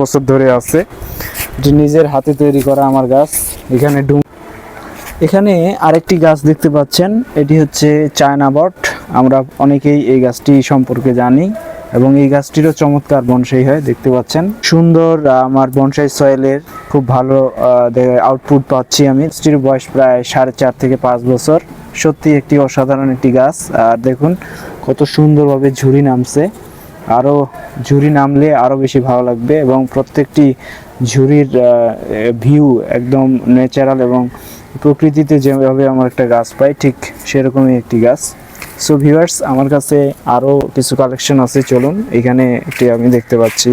বছর ধরে আছে। এটি নিজের হাতে তৈরি করা আমার গাছ, এখানে ডুম এখানে আরেকটি গাছ দেখতে পাচ্ছেন, এটি হচ্ছে চায়না বট। আমরা অনেকেই এই গাছটি সম্পর্কে জানি এবং এই গাছটিরও চমৎকার বনসাই হয়, দেখতে পাচ্ছেন। সুন্দর আমার বনসাই সয়েলের খুব ভালো আউটপুট পাচ্ছি আমি। গাছটির বয়স প্রায় সাড়ে চার থেকে পাঁচ বছর। সত্যি একটি অসাধারণ একটি গাছ। আর দেখুন, কত সুন্দরভাবে ঝুড়ি নামছে। আরও ঝুড়ি নামলে আরও বেশি ভালো লাগবে এবং প্রত্যেকটি ঝুড়ির ভিউ একদম ন্যাচারাল এবং প্রকৃতিতে যেভাবে আমার একটা গাছ পাই ঠিক সেরকমই একটি গাছ। সো ভিউয়ার্স আমার কাছে আরও কিছু কালেকশন আছে, চলুন। এখানে একটি আমি দেখতে পাচ্ছি।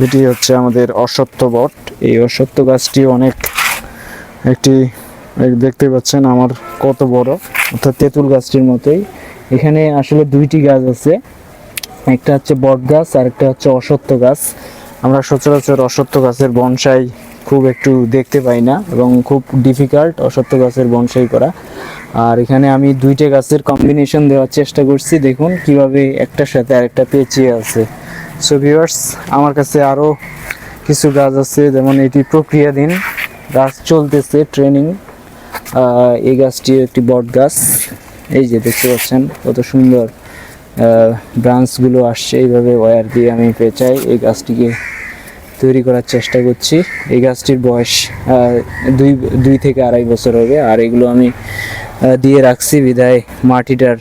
যেটি হচ্ছে আমাদের অসত্য বট। এই অসত্য গাছটি অনেক একটি দেখতে পাচ্ছেন আমার কত বড়, অর্থাৎ তেঁতুল গাছটির মতোই। এখানে আসলে দুইটি গাছ আছে। একটা হচ্ছে বট গাছ আর একটা হচ্ছে অসত্য গাছ। আমরা সচরাচর অসত্য গাছের বনসাই খুব একটু দেখতে পাই না এবং খুব ডিফিকাল্ট অসত্য গাছের বনসাই করা। আর এখানে আমি দুইটা গাছের কম্বিনেশন দেওয়ার চেষ্টা করছি, দেখুন কীভাবে একটার সাথে আরেকটা পেঁচিয়ে আছে। সো ভিউয়ার্স আমার কাছে আরও কিছু গাছ আছে, যেমন এটি প্রক্রিয়াধীন গাছ চলতেছে ট্রেনিং এই গাছটি একটি বট গাছ। এই যে দেখতে পাচ্ছেন, কত সুন্দর। ব্রাঞ্চগুলো আসছে, এইভাবে ওয়্যার দিয়ে আমি পেঁচাই এই গাছটিকে তৈরি করার চেষ্টা করছি। এই গাছটির বয়স দুই দুই থেকে আড়াই বছর হবে, আর এগুলো আমি দিয়ে রাখছি বিদায় মাটিটার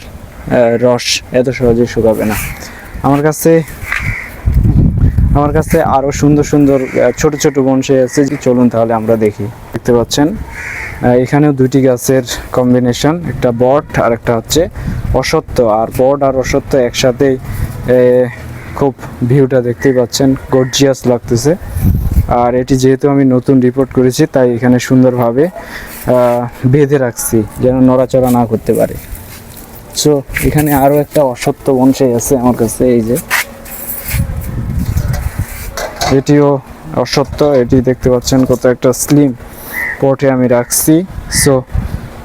রস এত সহজে শুকাবে না। আমার কাছে আমার কাছে আরও সুন্দর সুন্দর ছোট ছোট বনসাই আছে চলুন তাহলে আমরা দেখি। দেখতে পাচ্ছেন এখানেও দুটি গাছের কম্বিনেশন একটা বট আর একটা হচ্ছে অসত্য আর বট আর অসত্য একসাথে আহ, খুব ভিউটা দেখতেই পাচ্ছেন গর্জিয়াস লাগতেছে। আর এটি যেহেতু আমি নতুন রিপোর্ট করেছি তাই এখানে সুন্দরভাবে বেঁধে রাখছি যেন নড়াচড়া না করতে পারে। সো এখানে আরও একটা অসত্য বনসাই আছে আমার কাছে এই যে। এটিও অসত্য এটি দেখতে পাচ্ছেন কত একটা স্লিম পটে আমি রাখছি। সো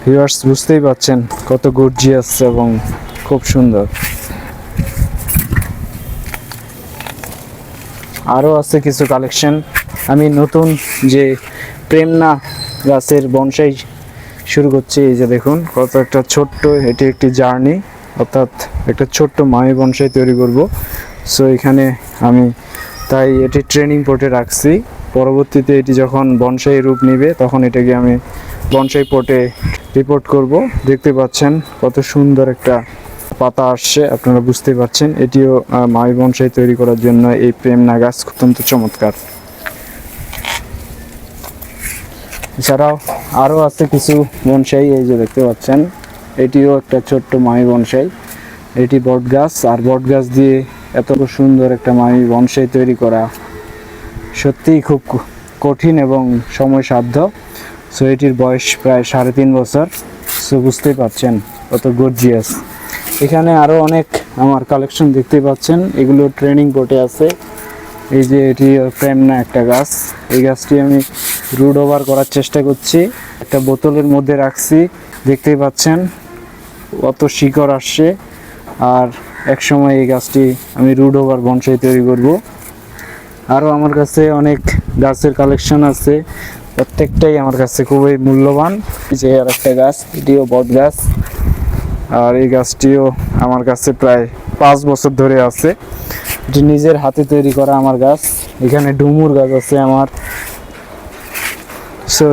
ভিউয়ার্স বুঝতেই পাচ্ছেন কত গর্জিয়াস এবং খুব সুন্দর। আরও আছে কিছু কালেকশন আমি নতুন যে প্রেমনা গাছের বনসাই শুরু করছি, এই যে দেখুন, কত একটা ছোট্ট, এটি একটি জার্নি, অর্থাৎ একটা ছোট্ট মামি বনসাই তৈরি করব। সো এখানে আমি তাই এটি ট্রেনিং পোর্টে রাখছি। পরবর্তীতে এটি যখন বনসাই রূপ নেবে, তখন এটাকে আমি বনসাই পোর্টে রিপোর্ট করব। দেখতে পাচ্ছেন কত সুন্দর একটা পাতা আসছে, আপনারা বুঝতে পারছেন। এটিও মাই বনসাই তৈরি করার জন্য এই প্রেমনা গাছ অত্যন্ত চমৎকার। এছাড়াও আরও আছে কিছু বনসাই এই যে দেখতে পাচ্ছেন। এটিও একটা ছোট্ট মাই বনসাই এটি বট গাছ আর বট গাছ দিয়ে এত সুন্দর একটা মামি বনসাই তৈরি করা সত্যিই খুব কঠিন এবং সময়সাধ্য। সো এটির বয়স প্রায় সাড়ে তিন বছর। সো বুঝতেই পারছেন কত গর্জিয়াস এখানে আরও অনেক আমার কালেকশন দেখতে পাচ্ছেন। এগুলো ট্রেনিং বোর্ডে আছে। এই যে এটি প্রেম না একটা গাছ। এই গাছটি আমি রুড ওভার করার চেষ্টা করছি। একটা বোতলের মধ্যে রাখছি। দেখতেই পাচ্ছেন অত শিকড় আসছে। আর এক সময় এই গাছটি আমি রুড ওভার বনসাই তৈরি করব। আরও আমার কাছে অনেক গাছের কালেকশন আছে। প্রত্যেকটাই আমার কাছে খুবই মূল্যবান। যে আর একটা গাছ, এটিও বট গাছ। আর এই গাছটিও আমার কাছে প্রায় পাঁচ বছর ধরে আছে। এটি নিজের হাতে তৈরি করা আমার গাছ। এখানে ডুমুর গাছ আছে আমার। সো